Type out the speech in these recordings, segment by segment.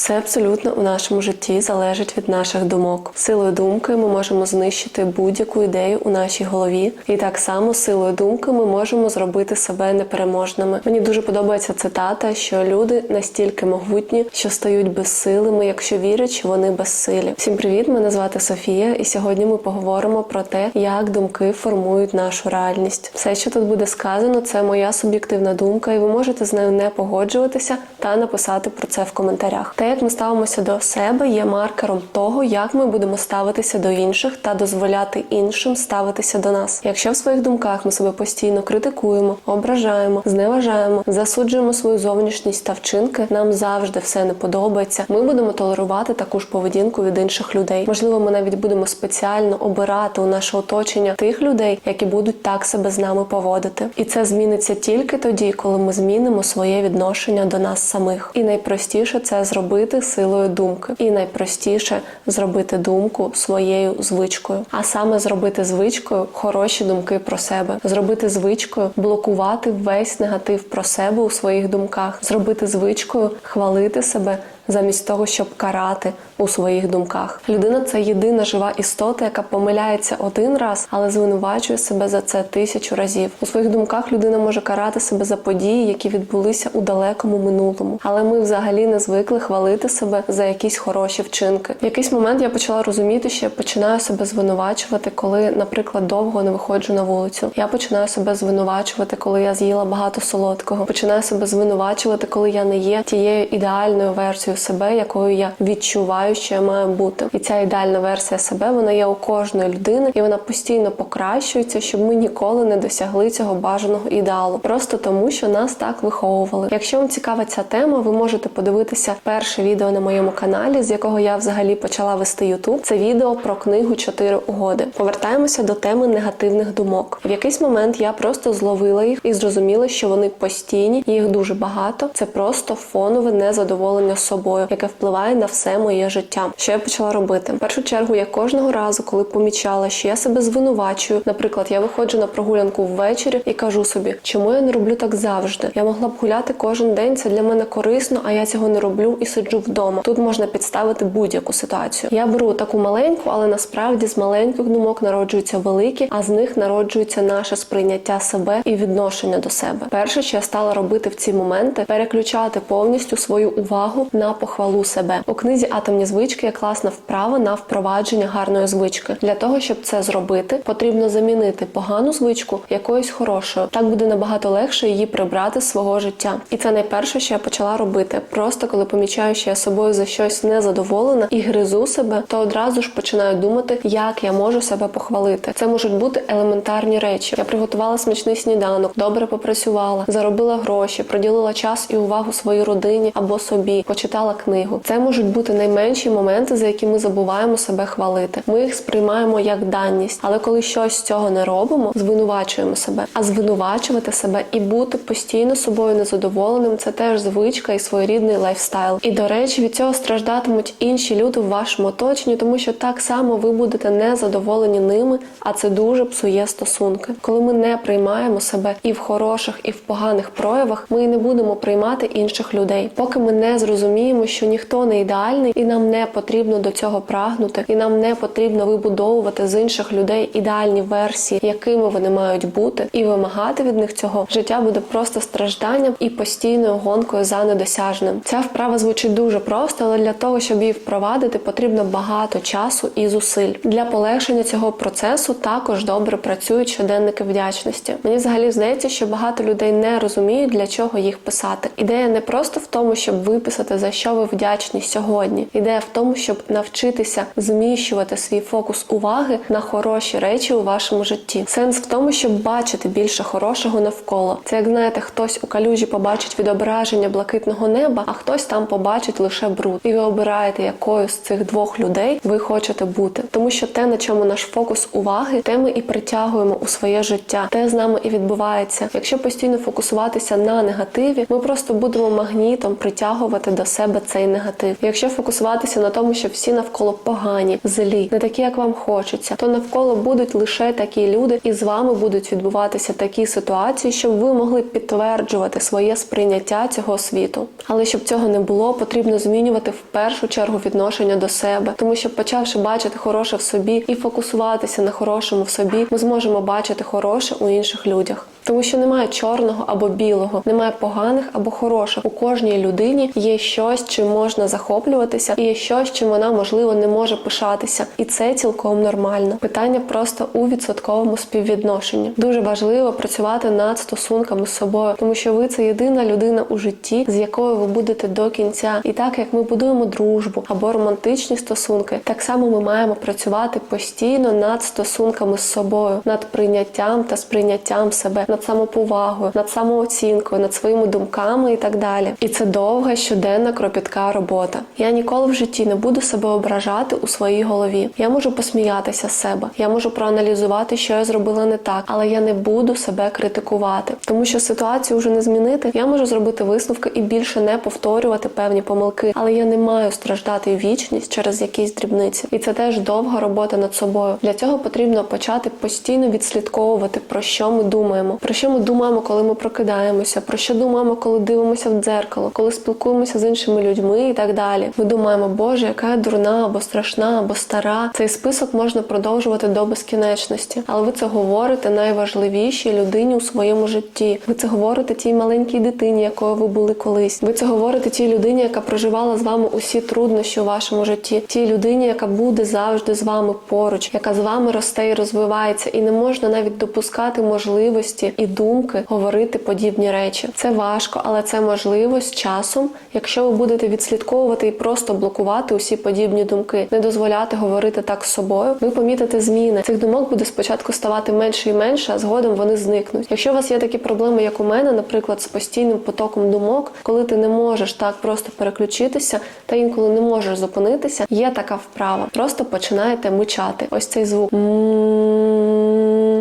Все абсолютно у нашому житті залежить від наших думок. Силою думки ми можемо знищити будь-яку ідею у нашій голові, і так само силою думки ми можемо зробити себе непереможними. Мені дуже подобається цитата, що люди настільки могутні, що стають безсилими, якщо вірять, що вони безсилі. Всім привіт! Мене звати Софія, і сьогодні ми поговоримо про те, як думки формують нашу реальність. Все, що тут буде сказано, це моя суб'єктивна думка, і ви можете з нею не погоджуватися та написати про це в коментарях. Те, як ми ставимося до себе, є маркером того, як ми будемо ставитися до інших та дозволяти іншим ставитися до нас. Якщо в своїх думках ми себе постійно критикуємо, ображаємо, зневажаємо, засуджуємо свою зовнішність та вчинки, нам завжди все не подобається. Ми будемо толерувати таку ж поведінку від інших людей. Можливо, ми навіть будемо спеціально обирати у наше оточення тих людей, які будуть так себе з нами поводити. І це зміниться тільки тоді, коли ми змінимо своє відношення до нас самих. І найпростіше це зробити силою думки. І найпростіше зробити думку своєю звичкою. А саме зробити звичкою хороші думки про себе, зробити звичкою блокувати весь негатив про себе у своїх думках, зробити звичкою хвалити себе. Замість того, щоб карати у своїх думках, людина це єдина жива істота, яка помиляється один раз, але звинувачує себе за це тисячу разів. У своїх думках людина може карати себе за події, які відбулися у далекому минулому. Але ми взагалі не звикли хвалити себе за якісь хороші вчинки. В якийсь момент я почала розуміти, що я починаю себе звинувачувати, коли, наприклад, довго не виходжу на вулицю. Я починаю себе звинувачувати, коли я з'їла багато солодкого. Починаю себе звинувачувати, коли я не є тією ідеальною версією себе, якою я відчуваю, що я маю бути. І ця ідеальна версія себе вона є у кожної людини, і вона постійно покращується, щоб ми ніколи не досягли цього бажаного ідеалу, просто тому, що нас так виховували. Якщо вам цікава ця тема, ви можете подивитися перше відео на моєму каналі, з якого я взагалі почала вести Ютуб. Це відео про книгу Чотири угоди. Повертаємося до теми негативних думок. В якийсь момент я просто зловила їх і зрозуміла, що вони постійні, їх дуже багато. Це просто фонове незадоволення собою, яке впливає на все моє життя. Що я почала робити? В першу чергу я кожного разу, коли помічала, що я себе звинувачую, наприклад, я виходжу на прогулянку ввечері і кажу собі, чому я не роблю так завжди? Я могла б гуляти кожен день, це для мене корисно, а я цього не роблю і сиджу вдома. Тут можна підставити будь-яку ситуацію. Я беру таку маленьку, але насправді з маленьких думок народжуються великі, а з них народжується наше сприйняття себе і відношення до себе. Перше, що я стала робити в ці моменти, переключати повністю свою увагу на похвалу себе. У книзі Атомні звички є класна вправа на впровадження гарної звички. Для того щоб це зробити, потрібно замінити погану звичку якоюсь хорошою. Так буде набагато легше її прибрати з свого життя. І це найперше, що я почала робити. Просто коли помічаю, що я собою за щось незадоволена і гризу себе, то одразу ж починаю думати, як я можу себе похвалити. Це можуть бути елементарні речі. Я приготувала смачний сніданок, добре попрацювала, заробила гроші, приділила час і увагу своїй родині або собі, почитала книгу. Це можуть бути найменші моменти, за які ми забуваємо себе хвалити. Ми їх сприймаємо як даність, але коли щось з цього не робимо, звинувачуємо себе. А звинувачувати себе і бути постійно собою незадоволеним це теж звичка і своєрідний лайфстайл. І до речі, від цього страждатимуть інші люди в вашому оточенні, тому що так само ви будете незадоволені ними, а це дуже псує стосунки. Коли ми не приймаємо себе і в хороших, і в поганих проявах, ми і не будемо приймати інших людей, поки ми не зрозуміємо, що ніхто не ідеальний, і нам не потрібно до цього прагнути, і нам не потрібно вибудовувати з інших людей ідеальні версії, якими вони мають бути, і вимагати від них цього життя буде просто стражданням і постійною гонкою за недосяжним. Ця вправа звучить дуже просто, але для того, щоб її впровадити, потрібно багато часу і зусиль. Для полегшення цього процесу також добре працюють щоденники вдячності. Мені взагалі здається, що багато людей не розуміють, для чого їх писати. Ідея не просто в тому, щоб виписати за що ви вдячні сьогодні. Ідея в тому, щоб навчитися зміщувати свій фокус уваги на хороші речі у вашому житті. Сенс в тому, щоб бачити більше хорошого навколо. Це як знаєте, хтось у калюжі побачить відображення блакитного неба, а хтось там побачить лише бруд. І ви обираєте, якою з цих двох людей ви хочете бути, тому що те, на чому наш фокус уваги, те ми і притягуємо у своє життя, те з нами і відбувається. Якщо постійно фокусуватися на негативі, ми просто будемо магнітом притягувати до себе себе цей негатив. Якщо фокусуватися на тому, що всі навколо погані, злі, не такі, як вам хочеться, то навколо будуть лише такі люди, і з вами будуть відбуватися такі ситуації, щоб ви могли підтверджувати своє сприйняття цього світу. Але щоб цього не було, потрібно змінювати в першу чергу відношення до себе, тому що почавши бачити хороше в собі і фокусуватися на хорошому в собі, ми зможемо бачити хороше у інших людях. Тому що немає чорного або білого, немає поганих або хороших. У кожній людині є щось, чим можна захоплюватися, і є щось, чим вона можливо не може пишатися, і це цілком нормально. Питання просто у відсотковому співвідношенні. Дуже важливо працювати над стосунками з собою, тому що ви це єдина людина у житті, з якою ви будете до кінця. І так як ми будуємо дружбу або романтичні стосунки, так само ми маємо працювати постійно над стосунками з собою, над прийняттям та сприйняттям себе, над самоповагою, над самооцінкою, над своїми думками і так далі. І це довга щоденна кропітка робота. Я ніколи в житті не буду себе ображати у своїй голові. Я можу посміятися з себе, я можу проаналізувати, що я зробила не так, але я не буду себе критикувати, тому що ситуацію вже не змінити. Я можу зробити висновки і більше не повторювати певні помилки, але я не маю страждати вічність через якісь дрібниці. І це теж довга робота над собою. Для цього потрібно почати постійно відслідковувати, про що ми думаємо, про що ми думаємо, коли ми прокидаємося, про що думаємо, коли дивимося в дзеркало, коли спілкуємося з іншими людьми і так далі. Ми думаємо, Боже, яка я дурна або страшна, або стара. Цей список можна продовжувати до безкінечності, але ви це говорите найважливішій людині у своєму житті. Ви це говорите тій маленькій дитині, якою ви були колись. Ви це говорите тій людині, яка проживала з вами усі труднощі у вашому житті, тій людині, яка буде завжди з вами поруч, яка з вами росте і розвивається, і не можна навіть допускати можливості і думки говорити подібні речі. Це важко, але це можливо з часом, якщо ви будете відслідковувати і просто блокувати усі подібні думки, не дозволяти говорити так з собою. Ви помітите зміни. Цих думок буде спочатку ставати менше і менше, а згодом вони зникнуть. Якщо у вас є такі проблеми, як у мене, наприклад, з постійним потоком думок, коли ти не можеш так просто переключитися, та інколи не можеш зупинитися, є така вправа. Просто починаєте мичати. Ось цей звук.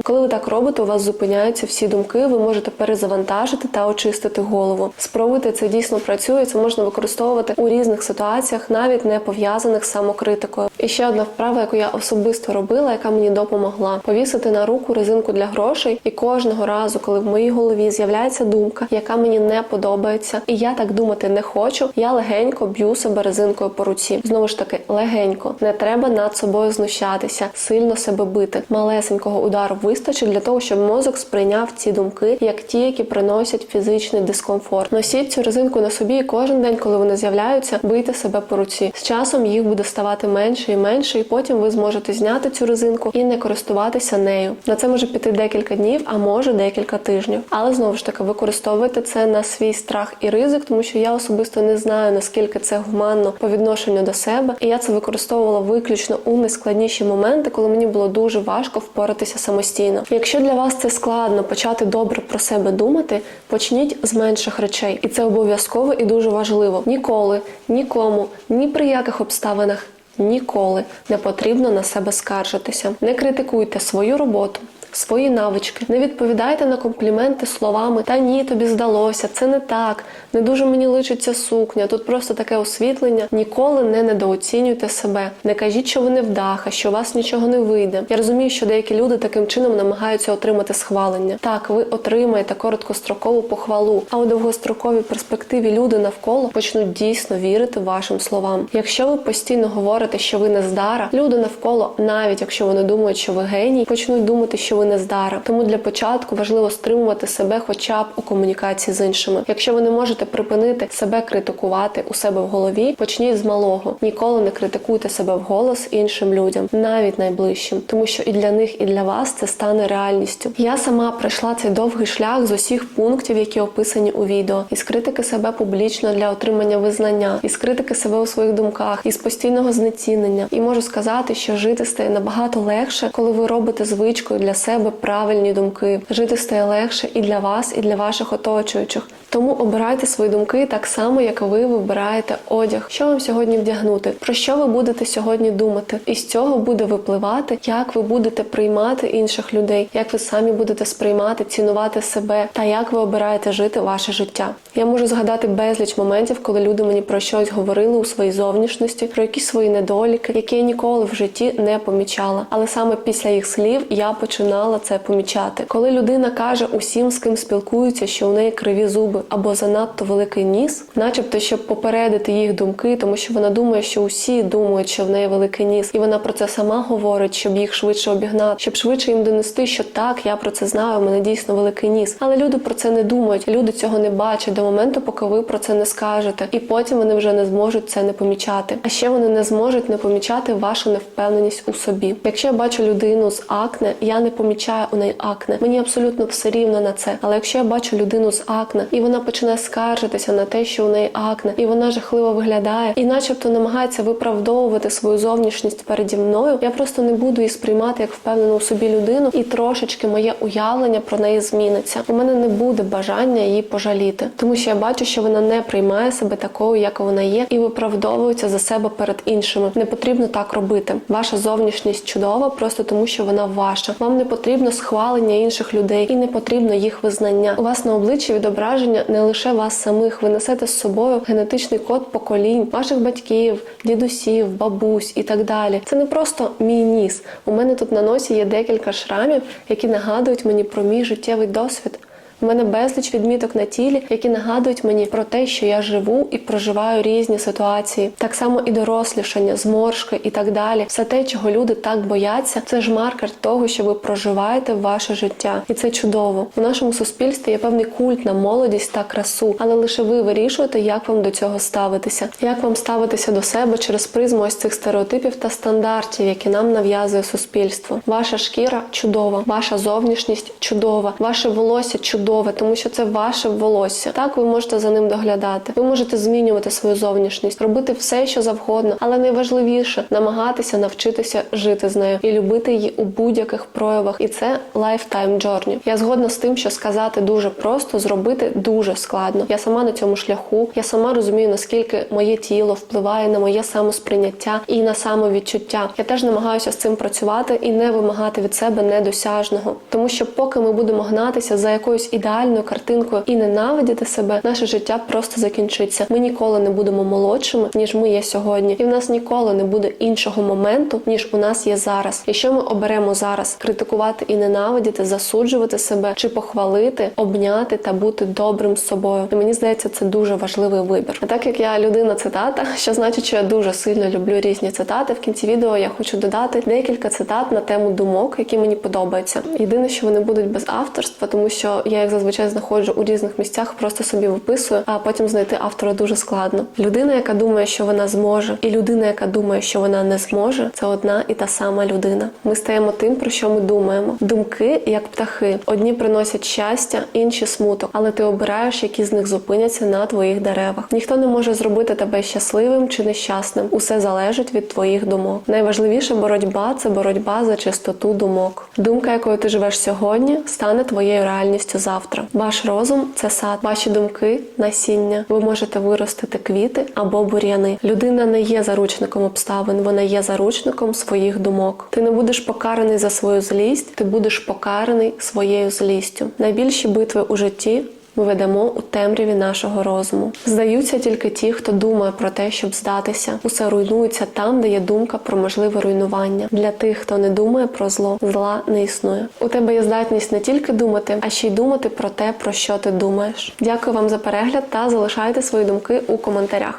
Коли ви так робите, у вас зупиняються всі думки, ви можете перезавантажити та очистити голову. Спробуйте це дійсно працює. Це можна використовувати у різних ситуаціях, навіть не пов'язаних з самокритикою. І ще одна вправа, яку я особисто робила, яка мені допомогла: повісити на руку резинку для грошей, і кожного разу, коли в моїй голові з'являється думка, яка мені не подобається, і я так думати не хочу, я легенько б'ю себе резинкою по руці. Знову ж таки, легенько. Не треба над собою знущатися, сильно себе бити. Малесенького удару вистачить для того, щоб мозок сприйняв ці думки як ті, які приносять фізичний дискомфорт. Носіть цю резинку на собі і кожен день, коли вони з'являються, бийте себе по руці. З часом їх буде ставати менше і менше, і потім ви зможете зняти цю резинку і не користуватися нею. На це може піти декілька днів, а може декілька тижнів. Але знову ж таки використовуйте це на свій страх і ризик, тому що я особисто не знаю наскільки це гуманно по відношенню до себе, і я це використовувала виключно у найскладніші моменти, коли мені було дуже важко впоратися самостійно. Якщо для вас це складно почати добре про себе думати, почніть з менших речей, і це обов'язково і дуже важливо. Ніколи, нікому, ні при яких обставинах. Ніколи не потрібно на себе скаржитися. Не критикуйте свою роботу, свої навички. Не відповідайте на компліменти словами Та ні, тобі здалося, це не так, не дуже мені личиться сукня. Тут просто таке освітлення. Ніколи не недооцінюйте себе. Не кажіть, що ви не вдаха, що у вас нічого не вийде. Я розумію, що деякі люди таким чином намагаються отримати схвалення. Так, ви отримаєте короткострокову похвалу, а у довгостроковій перспективі люди навколо почнуть дійсно вірити вашим словам. Якщо ви постійно говорите, що ви не здара, люди навколо, навіть якщо вони думають, що ви геній, почнуть думати, що ви не здара. Тому для початку важливо стримувати себе, хоча б у комунікації з іншими. Якщо ви не можете припинити себе критикувати у себе в голові, почніть з малого. Ніколи не критикуйте себе вголос іншим людям, навіть найближчим, тому що і для них, і для вас це стане реальністю. Я сама пройшла цей довгий шлях з усіх пунктів, які описані у відео, із критики себе публічно для отримання визнання, із критики себе у своїх думках, із постійного знецінення. І можу сказати, що жити стає набагато легше, коли ви робите звичкою для себе правильні думки. Жити стає легше і для вас, і для ваших оточуючих. Тому обирайте свої думки так само, як ви вибираєте одяг. Що вам сьогодні вдягнути? Про що ви будете сьогодні думати? І з цього буде випливати, як ви будете приймати інших людей, як ви самі будете сприймати, цінувати себе та як ви обираєте жити ваше життя. Я можу згадати безліч моментів, коли люди мені про щось говорили у своїй зовнішності, про якісь свої недоліки, які я ніколи в житті не помічала. Але саме після їх слів я починала це помічати. Коли людина каже усім, з ким спілкується, що у неї криві зуби або занадто великий ніс, начебто, щоб попередити їх думки, тому що вона думає, що усі думають, що в неї великий ніс, і вона про це сама говорить, щоб їх швидше обігнати, щоб швидше їм донести, що так, я про це знаю, у мене дійсно великий ніс. Але люди про це не думають, люди цього не бачать до моменту, поки ви про це не скажете, і потім вони вже не зможуть це не помічати. А ще вони не зможуть не помічати вашу невпевненість у собі. Якщо я бачу людину з акне, я не помічаю у неї акне. Мені абсолютно все рівно на це. Але якщо я бачу людину з акне, і вона починає скаржитися на те, що у неї акне, і вона жахливо виглядає, і, начебто, намагається виправдовувати свою зовнішність переді мною, я просто не буду її сприймати як впевнену у собі людину, і трошечки моє уявлення про неї зміниться. У мене не буде бажання її пожаліти, тому що я бачу, що вона не приймає себе такою, як вона є, і виправдовується за себе перед іншими. Не потрібно так робити. Ваша зовнішність чудова, просто тому що вона ваша. Вам не потрібно схвалення інших людей і не потрібно їх визнання. У вас на обличчі відображення не лише вас самих. Ви несете з собою генетичний код поколінь, ваших батьків, дідусів, бабусь і так далі. Це не просто мій ніс. У мене тут на носі є декілька шрамів, які нагадують мені про мій життєвий досвід. У мене безліч відміток на тілі, які нагадують мені про те, що я живу і проживаю різні ситуації. Так само і дорослішання, зморшки і так далі. Все те, чого люди так бояться, це ж маркер того, що ви проживаєте ваше життя, і це чудово. У нашому суспільстві є певний культ на молодість та красу, але лише ви вирішуєте, як вам до цього ставитися, як вам ставитися до себе через призму ось цих стереотипів та стандартів, які нам нав'язує суспільство. Ваша шкіра чудова, ваша зовнішність чудова, ваше волосся чудове чудове, тому що це ваше волосся. Так ви можете за ним доглядати. Ви можете змінювати свою зовнішність, робити все, що завгодно, але найважливіше намагатися навчитися жити з нею і любити її у будь-яких проявах. І це lifetime journey. Я згодна з тим, що сказати дуже просто, зробити дуже складно. Я сама на цьому шляху. Я сама розумію, наскільки моє тіло впливає на моє самосприйняття і на самовідчуття. Я теж намагаюся з цим працювати і не вимагати від себе недосяжного, тому що поки ми будемо гнатися за якоюсь ідеальною картинкою і ненавидіти себе, наше життя просто закінчиться. Ми ніколи не будемо молодшими, ніж ми є сьогодні, і в нас ніколи не буде іншого моменту, ніж у нас є зараз. Якщо ми оберемо зараз критикувати і ненавидіти, засуджувати себе чи похвалити, обняти та бути добрим з собою, і мені здається, це дуже важливий вибір. А так як я людина цитата, що значить, що я дуже сильно люблю різні цитати. В кінці відео я хочу додати декілька цитат на тему думок, які мені подобаються. Єдине, що вони будуть без авторства, тому що я їх зазвичай знаходжу у різних місцях, просто собі виписую, а потім знайти автора дуже складно. Людина, яка думає, що вона зможе, і людина, яка думає, що вона не зможе, це одна і та сама людина. Ми стаємо тим, про що ми думаємо. Думки, як птахи, одні приносять щастя, інші смуток, але ти обираєш, які з них зупиняться на твоїх деревах. Ніхто не може зробити тебе щасливим чи нещасним. Усе залежить від твоїх думок. Найважливіша боротьба це боротьба за чистоту думок. Думка, якою ти живеш сьогодні, стане твоєю реальністю завтра. Ваш розум це сад, ваші думки насіння. Ви можете виростити квіти або бур'яни. Людина не є заручником обставин, вона є заручником своїх думок. Ти не будеш покараний за свою злість, ти будеш покараний своєю злістю. Найбільші битви у житті. Ми ведемо у темряві нашого розуму. Здаються тільки ті, хто думає про те, щоб здатися. Усе руйнується там, де є думка про можливе руйнування. Для тих, хто не думає про зло, зла не існує. У тебе є здатність не тільки думати, а ще й думати про те, про що ти думаєш. Дякую вам за перегляд та залишайте свої думки у коментарях.